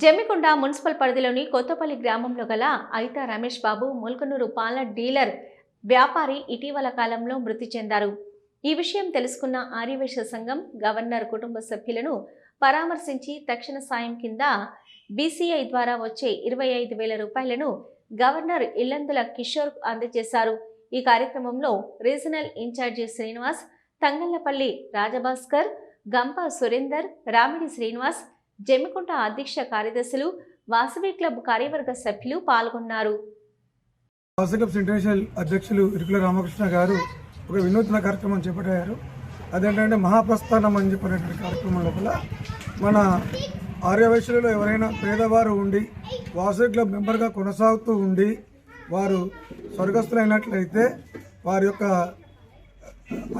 Jammikonda municipal పరిధిలోని కొత్తపల్లి గ్రామంలో గల ఐత రమేష్ బాబు ముల్కనూరు పాల డీలర్ వ్యాపారి ఇటీవల కాలంలో మృతి చెందారు. ఈ విషయం తెలుసుకున్న ఆర్యవేశ సంఘం గవర్నర్ కుటుంబ సభ్యులను పరామర్శించి తక్షణ సాయం కింద బీసీఐ ద్వారా వచ్చే ఇరవై ఐదు వేల రూపాయలను గవర్నర్ ఇల్లందుల కిషోర్ అందజేశారు. ఈ కార్యక్రమంలో రీజనల్ ఇన్ఛార్జి శ్రీనివాస్ తంగళ్ళపల్లి రాజభాస్కర్ గంప సురేందర్ రామిడి శ్రీనివాస్ జమ్మికుంట అధ్యక్ష కార్యదర్శులు వాసవి క్లబ్ కార్యవర్గ సభ్యులు పాల్గొన్నారు. వాసకప్స్ ఇంటర్నేషనల్ అధ్యక్షులు ఇరుకుల రామకృష్ణ గారు ఒక వినూత్న కార్యక్రమం చేపట్టారు. అదేంటంటే మహాప్రస్థానం అని చెప్పినటువంటి కార్యక్రమం లోపల మన ఆర్యవైశ్యులలో ఎవరైనా పేదవారు ఉండి వాసవి క్లబ్ మెంబర్గా కొనసాగుతూ ఉండి వారు స్వర్గస్థులైనట్లయితే వారి యొక్క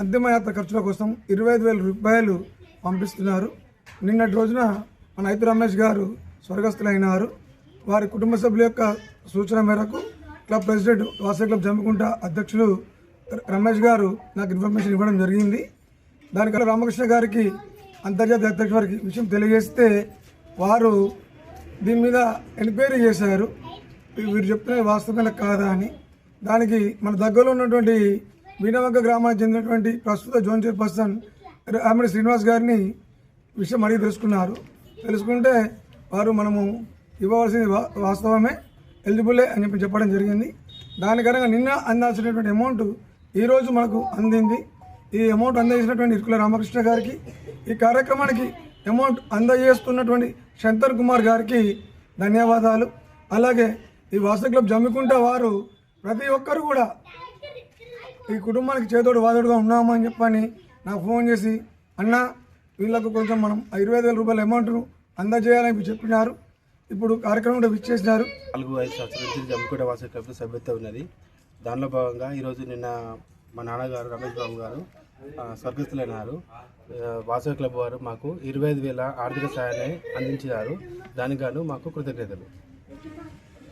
అంతిమయాత్ర ఖర్చుల కోసం ఇరవై ఐదు వేల రూపాయలు పంపిస్తున్నారు. నిన్నటి రోజున మన ఐపి రమేష్ గారు స్వర్గస్థులైనారు. వారి కుటుంబ సభ్యుల యొక్క సూచన మేరకు club president Vasavi club Jammikunta అధ్యక్షులు రమేష్ గారు నాకు ఇన్ఫర్మేషన్ ఇవ్వడం జరిగింది. దానికల్ల రామకృష్ణ గారికి అంతర్జాతీయ అధ్యక్ష వారికి విషయం తెలియజేస్తే వారు దీని మీద ఎంక్వైరీ చేశారు. వీరు చెప్తున్నది వాస్తవమైన కాదా అని. దానికి మన దగ్గరలో ఉన్నటువంటి వీణవంక గ్రామానికి చెందినటువంటి ప్రస్తుత జోన్ చైర్పర్సన్ ఆమె శ్రీనివాస్ గారిని విషయం అడిగి తెలుసుకున్నారు. తెలుసుకుంటే వారు మనము ఇవ్వవలసింది వా- వాస్తవమే ఎలిజిబులే అని చెప్పి చెప్పడం జరిగింది. దానికరంగా నిన్న అందాల్సినటువంటి అమౌంట్ ఈరోజు మనకు అందింది. ఈ అమౌంట్ అందజేసినటువంటి ఇరుకుల రామకృష్ణ గారికి ఈ కార్యక్రమానికి అమౌంట్ అందజేస్తున్నటువంటి శంకర్ కుమార్ గారికి ధన్యవాదాలు. అలాగే ఈ వాసు క్లబ్ జమ్మికుంట వారు ప్రతి ఒక్కరు కూడా ఈ కుటుంబానికి చేతోడు వాదోడుగా ఉన్నామని చెప్పని నాకు ఫోన్ చేసి అన్నా వీళ్ళకు కొంచెం మనం ఇరవై ఐదు వేల రూపాయల అమౌంట్ను అందజేయాలని చెప్పినారు. ఇప్పుడు కార్యక్రమం కూడా విచ్చేసినారు. నాలుగు ఐదు సంవత్సరాల నుంచి జమ్మికోట వాసవి క్లబ్ సభ్యత ఉన్నది. దానిలో భాగంగా ఈరోజు నిన్న మా నాన్నగారు రమేష్ బాబు గారు స్వర్గస్థులైనారు. వాసవి క్లబ్ వారు మాకు ఇరవై ఐదు వేల ఆర్థిక సహాయాన్ని అందించారు దానికి గాను మాకు కృతజ్ఞతలు.